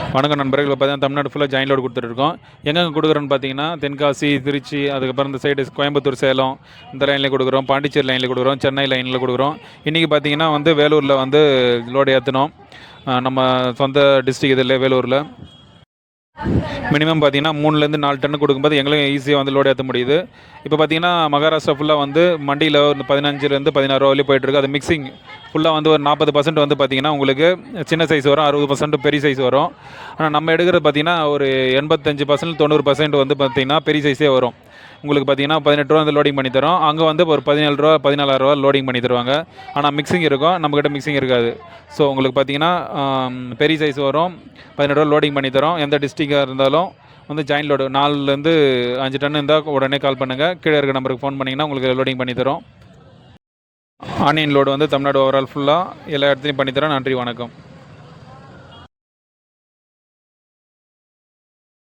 வணக்கம் நண்பர்கள் இப்போ பார்த்தீங்கன்னா தமிழ்நாடு ஃபுல்லாக ஜாயின் லோடு கொடுத்துட்ருக்கோம். எங்கெங்கே கொடுக்குறோன்னு பார்த்தீங்கன்னா தென்காசி திருச்சி அதுக்கப்புறம் இந்த சைடு கோயம்புத்தூர் சேலம் இந்த லைனில் கொடுக்குறோம். பாண்டிச்சேரி லைனில் கொடுக்குறோம். சென்னை லைனில் கொடுக்குறோம். இன்றைக்கி பார்த்தீங்கன்னா வந்து வேலூரில் வந்து லோடு ஏற்றினோம் நம்ம சொந்த டிஸ்ட்ரிக் இதில் வேலூரில். மினிமம் பார்த்தீங்கன்னா மூணுலேருந்து நாலு டன்னு கொடுக்கும்போது எங்களையும் ஈஸியாக வந்து லோடு ஏற்ற முடியுது. இப்போ பார்த்தீங்கன்னா மகாராஷ்டிரா ஃபுல்லாக வந்து மண்டியில் ஒரு பதினஞ்சுலேருந்து பதினாறு ரூபா வரையும் போயிட்டுருக்கு அது மிக்சிங் ஃபுல்லாக வந்து ஒரு நாற்பது பர்சன்ட் வந்து பார்த்தீங்கன்னா உங்களுக்கு சின்ன சைஸ் வரும் அறுபது பர்சன்ட் பெரிய சைஸ் வரும். ஆனால் நம்ம எடுக்கிறது பார்த்தீங்கன்னா ஒரு எண்பத்தஞ்சு பர்சன்ட் தொண்ணூறு பர்சன்ட் வந்து பார்த்தீங்கன்னா பெரிய சைஸே வரும். உங்களுக்கு பார்த்தீங்கன்னா பதினெட்டு ரூபா வந்து லோடிங் பண்ணி தரோம். அங்கே வந்து ஒரு பதினேழு ரூபா பதினாலாயிரம் ரூபா லோடிங் பண்ணி தருவாங்க. ஆனால் மிக்சிங் இருக்கும். நம்மக்கிட்ட மிக்சிங் இருக்காது. ஸோ உங்களுக்கு பார்த்தீங்கன்னா பெரிய சைஸ் வரும். பதினெட்டு ரூபா லோடிங் பண்ணி தரோம். எந்த டிஸ்ட்ரிக்டாக இருந்தாலும் வந்து ஜாயின் லோடு நாலுலேருந்து அஞ்சு டன் இருந்தால் உடனே கால் பண்ணுங்கள் கீழே இருக்க நம்பருக்கு ஃபோன் பண்ணிங்கன்னா உங்களுக்கு லோடிங் பண்ணி தரோம். ஆனியன் லோடு வந்து தமிழ்நாடு ஓவரால் ஃபுல்லாக எல்லா இடத்துலையும் பண்ணித்தரோம் நன்றி வணக்கம்.